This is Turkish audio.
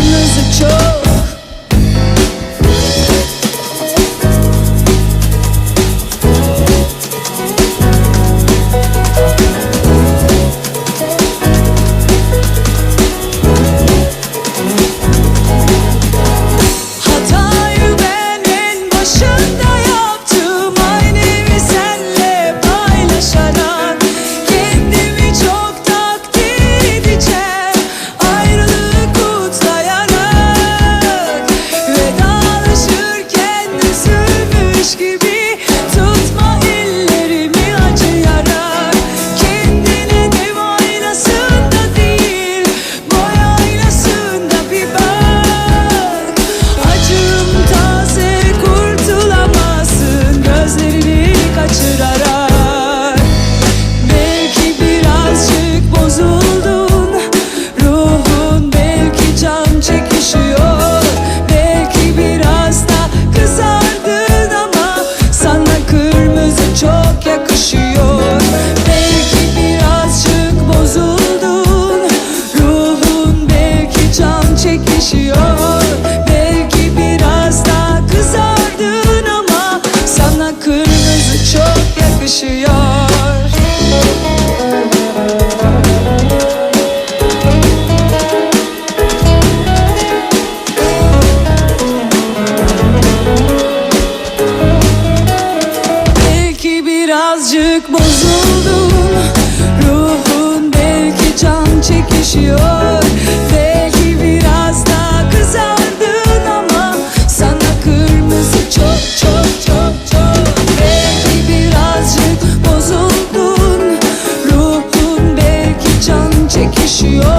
signals of joy. Birazcık bozuldun Ruhun belki can çekişiyor. Belki biraz daha kızardın ama Sana kırmızı çok çok çok çok. Belki birazcık bozuldun. Ruhun belki can çekişiyor